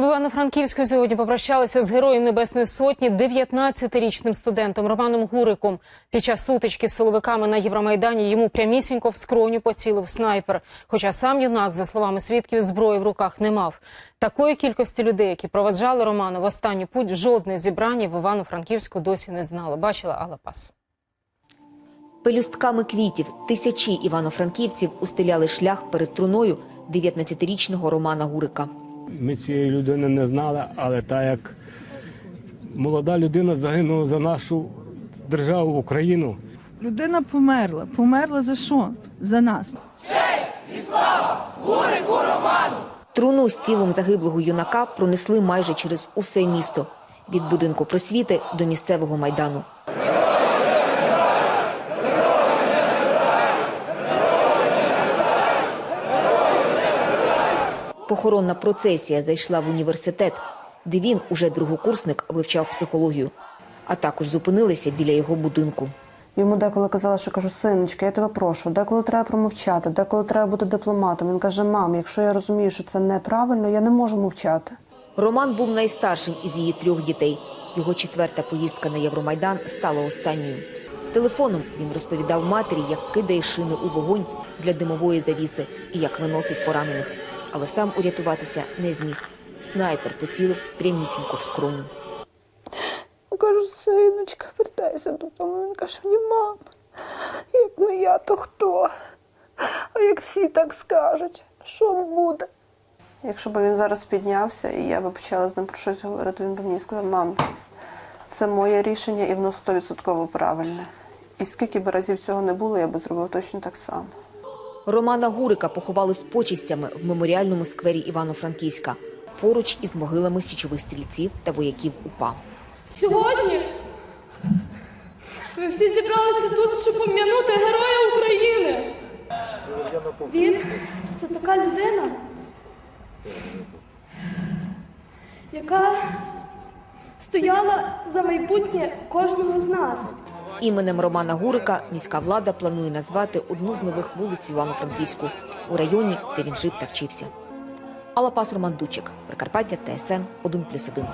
В Івано-Франківську сьогодні попрощалися з героєм Небесної Сотні 19-річним студентом Романом Гуриком. Під час сутички з силовиками на Євромайдані йому прямісінько в скроню поцілив снайпер. Хоча сам юнак, за словами свідків, зброї в руках не мав. Такої кількості людей, які проведжали Романа в останню путь, жодне зібрання в Івано-Франківську досі не знало. Бачила Алла Пас. Пелюстками квітів тисячі івано-франківців устеляли шлях перед труною 19-річного Романа Гурика. Ми цієї людини не знали, але так як молода людина загинула за нашу державу Україну. Людина померла. Померла за що? За нас. Честь і слава! Гурику Роману! Труну з тілом загиблого юнака пронесли майже через усе місто від будинку просвіти до місцевого майдану. Похоронна процесія зайшла в університет, де він, уже другокурсник, вивчав психологію, а також зупинилися біля його будинку. Йому деколи казала, що кажу, синочка, я тебе прошу, деколи треба промовчати, деколи треба бути дипломатом. Він каже: мам, якщо я розумію, що це неправильно, я не можу мовчати. Роман був найстаршим із її трьох дітей. Його четверта поїздка на Євромайдан стала останньою. Телефоном він розповідав матері, як кидає шини у вогонь для димової завіси і як виносить поранених. Але сам урятуватися не зміг. Снайпер поцілив прямісінько в скроню. Я кажу, синочка, вертайся додому. Він каже, мені мам, як не я, то хто? А як всі так скажуть, що буде? Якщо б він зараз піднявся і я б почала з ним про щось говорити, він би мені сказав, мам, це моє рішення і воно стовідсотково правильне. І скільки б разів цього не було, я би зробив точно так само. Романа Гурика поховали з почистями в меморіальному сквері Івано-Франківська поруч із могилами січових стрільців та вояків УПА. Сьогодні ми всі зібралися тут, щоб пом'янути Героя України. Він це така людина, яка стояла за майбутнє кожного з нас. Іменем Романа Гурика міська влада планує назвати одну з нових вулиць Івано-Франківську у районі, де він жив та вчився. Алапас Роман Дучик, Прикарпаття, ТСН 1+,1.